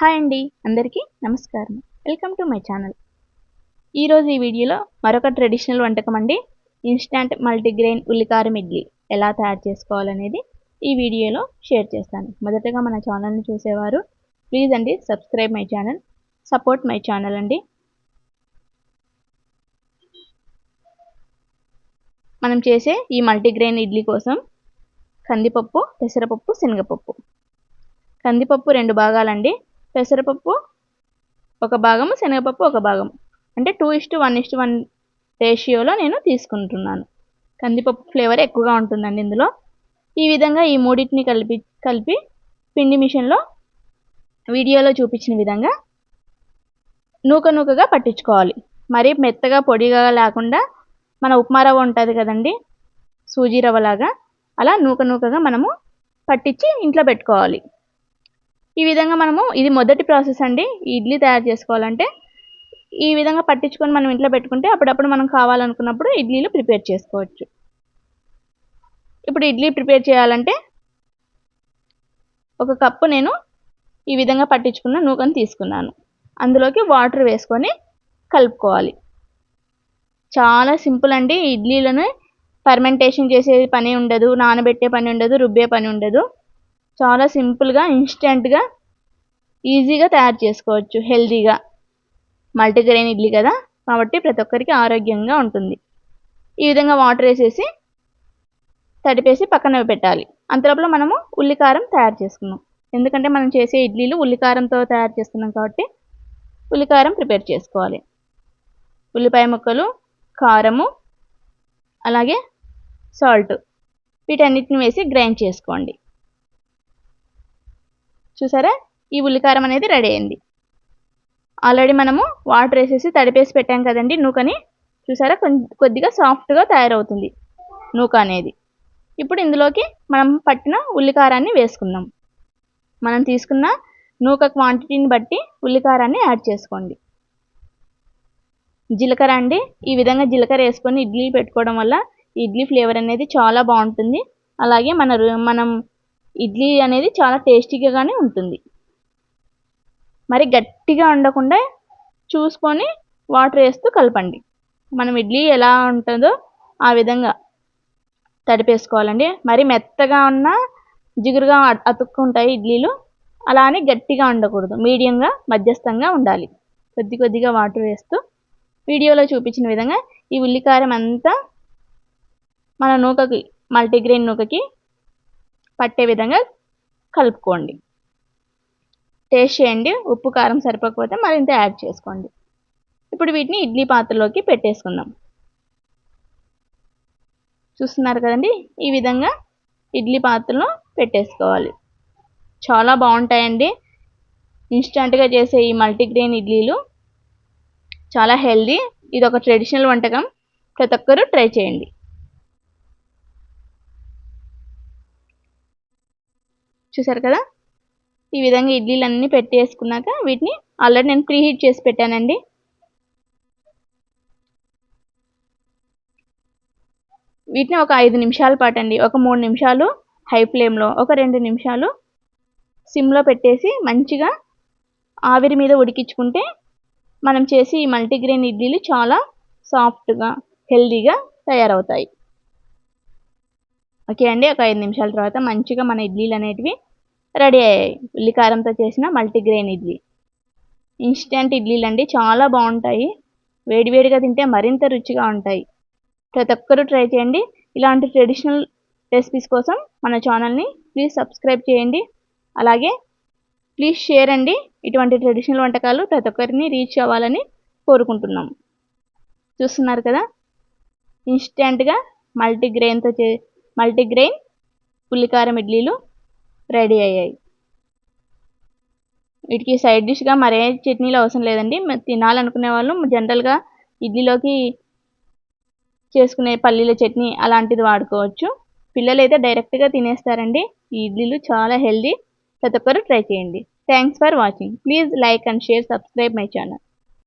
Hi అండి అందరికీ నమస్కారం. Welcome to my channel. ఈరోజు ఈ వీడియోలో మరొక ట్రెడిషనల్ వంటకం అండి. ఇన్స్టాంట్ మల్టీగ్రెయిన్ ఉల్లికారం ఇడ్లీ. ఎలా తయారు చేసుకోవాలనేది ఈ వీడియోలో షేర్ చేస్తాను. మొదటగా మన ఛానల్ని చూసేవారు ప్లీజ్ అండి subscribe my channel support my channel అండి. మనం చేసే ఈ మల్టీగ్రెయిన్ ఇడ్లీ కోసం కందిపప్పు పెసరపప్పు శనగపప్పు. కందిపప్పు రెండు భాగాలండి. పెసరపప్పు ఒక భాగము శనగపప్పు ఒక భాగం అంటే two is to one is to one రేషియోలో నేను తీసుకుంటున్నాను. కందిపప్పు ఫ్లేవర్ ఎక్కువగా ఉంటుందండి ఇందులో. ఈ విధంగా ఈ మూడింటిని కలిపి కలిపి పిండి మిషన్లో వీడియోలో చూపించిన విధంగా నూక నూకగా పట్టించుకోవాలి. మరీ మెత్తగా పొడిగా లేకుండా మన ఉప్మా రవ్వ ఉంటుంది కదండి సూజీ రవ్వలాగా అలా నూక నూకగా మనము పట్టించి ఇంట్లో పెట్టుకోవాలి. ఈ విధంగా మనము ఇది మొదటి ప్రాసెస్ అండి. ఇడ్లీ తయారు చేసుకోవాలంటే ఈ విధంగా పట్టించుకొని మనం ఇంట్లో పెట్టుకుంటే అప్పుడప్పుడు మనం కావాలనుకున్నప్పుడు ఇడ్లీలు ప్రిపేర్ చేసుకోవచ్చు. ఇప్పుడు ఇడ్లీ ప్రిపేర్ చేయాలంటే ఒక కప్పు నేను ఈ విధంగా పట్టించుకున్న నూకను తీసుకున్నాను. అందులోకి వాటర్ వేసుకొని కలుపుకోవాలి. చాలా సింపుల్ అండి. ఇడ్లీలను ఫర్మెంటేషన్ చేసే పని ఉండదు నానబెట్టే పని ఉండదు రుబ్బే పని ఉండదు. చాలా సింపుల్గా ఇన్స్టెంట్గా ఈజీగా తయారు చేసుకోవచ్చు. హెల్తీగా. మల్టీగ్రెయిన్ ఇడ్లీ కదా? కాబట్టి ప్రతి ఒక్కరికి ఆరోగ్యంగా ఉంటుంది. ఈ విధంగా వాటర్ వేసేసి తడిపేసి పక్కన పెట్టాలి. అంతలోపల మనము ఉల్లికారం తయారు చేసుకున్నాం. ఎందుకంటే మనం చేసే ఇడ్లీలు ఉల్లికారంతో తయారు చేస్తున్నాం కాబట్టి ఉల్లికారం ప్రిపేర్ చేసుకోవాలి. ఉల్లిపాయ ముక్కలు కారము అలాగే సాల్ట్ వీటన్నిటిని వేసి గ్రైండ్ చేసుకోండి. చూసారా? ఈ ఉల్లికారం అనేది రెడీ అయింది. ఆల్రెడీ మనము వాటర్ వేసేసి తడిపేసి పెట్టాం కదండి నూకని. చూసారా? కొద్దిగా సాఫ్ట్గా తయారవుతుంది నూక అనేది. ఇప్పుడు ఇందులోకి మనం పట్టిన ఉల్లికారాన్ని వేసుకుందాం. మనం తీసుకున్న నూక క్వాంటిటీని బట్టి ఉల్లికారాన్ని యాడ్ చేసుకోండి. జీలకర్ర అండి. ఈ విధంగా జీలకర్ర వేసుకొని ఇడ్లీ పెట్టుకోవడం వల్ల ఇడ్లీ ఫ్లేవర్ అనేది చాలా బాగుంటుంది. అలాగే మన మనం ఇడ్లీ అనేది చాలా టేస్టీగానే ఉంటుంది. మరి గట్టిగా ఉండకుండా చూసుకొని వాటర్ వేస్తూ కలపండి. మనం ఇడ్లీ ఎలా ఉంటుందో ఆ విధంగా తడిపేసుకోవాలండి. మరి మెత్తగా ఉన్న జిగురుగా అతుక్కుంటాయి ఇడ్లీలు అలా అని గట్టిగా ఉండకూడదు మీడియంగా మధ్యస్థంగా ఉండాలి. కొద్ది కొద్దిగా వాటర్ వేస్తూ వీడియోలో చూపించిన విధంగా ఈ ఉల్లికారం అంతా మన నూకకి మల్టీగ్రెయిన్ నూకకి పట్టే విధంగా కలుపుకోండి. టేస్ట్ చేయండి. ఉప్పు కారం సరిపోకపోతే మరింత యాడ్ చేసుకోండి. ఇప్పుడు వీటిని ఇడ్లీ పాత్రలోకి పెట్టేసుకుందాం. చూస్తున్నారు కదండి? ఈ విధంగా ఇడ్లీ పాత్రలో పెట్టేసుకోవాలి. చాలా బాగుంటాయండి. ఇన్స్టంట్గా చేసే ఈ మల్టీగ్రెయిన్ ఇడ్లీలు చాలా హెల్దీ. ఇది ఒక ట్రెడిషనల్ వంటకం. ప్రతి ఒక్కరూ ట్రై చేయండి. చూసారు కదా? ఈ విధంగా ఇడ్లీలన్నీ పెట్టేసుకున్నాక వీటిని ఆల్రెడీ నేను ప్రీ హీట్ చేసి పెట్టానండి. వీటిని ఒక ఐదు నిమిషాల పాటు అండి ఒక మూడు నిమిషాలు హై ఫ్లేమ్లో ఒక రెండు నిమిషాలు సిమ్లో పెట్టేసి మంచిగా ఆవిరి మీద ఉడికించుకుంటే మనం చేసి ఈ మల్టీగ్రెయిన్ ఇడ్లీలు చాలా సాఫ్ట్గా హెల్దీగా తయారవుతాయి. ఓకే అండి. ఒక ఐదు నిమిషాల తర్వాత మంచిగా మన ఇడ్లీలు అనేటివి రెడీ అయ్యాయి. ఉల్లికారంతో చేసిన మల్టీగ్రెయిన్ ఇడ్లీ. ఇన్స్టెంట్ ఇడ్లీలు అండి చాలా బాగుంటాయి. వేడివేడిగా తింటే మరింత రుచిగా ఉంటాయి. ప్రతి ఒక్కరూ ట్రై చేయండి. ఇలాంటి ట్రెడిషనల్ రెసిపీస్ కోసం మన ఛానల్ని ప్లీజ్ సబ్స్క్రైబ్ చేయండి. అలాగే ప్లీజ్ షేర్ అండి. ఇటువంటి ట్రెడిషనల్ వంటకాలు ప్రతి ఒక్కరిని రీచ్ అవ్వాలని కోరుకుంటున్నాం. చూస్తున్నారు కదా? ఇన్స్టెంట్గా మల్టీగ్రెయిన్తో చే మల్టీగ్రెయిన్ పుల్లికారం ఇడ్లీలు రెడీ అయ్యాయి. వీటికి సైడ్ డిష్గా మరే చట్నీలు అవసరం లేదండి. తినాలనుకునే వాళ్ళు జనరల్గా ఇడ్లీలోకి చేసుకునే పల్లీల చట్నీ అలాంటిది వాడుకోవచ్చు. పిల్లలు అయితే డైరెక్ట్గా తినేస్తారండి. ఈ ఇడ్లీలు చాలా హెల్దీ ప్రతి ఒక్కరు ట్రై చేయండి. Thanks for watching please like and share subscribe my channel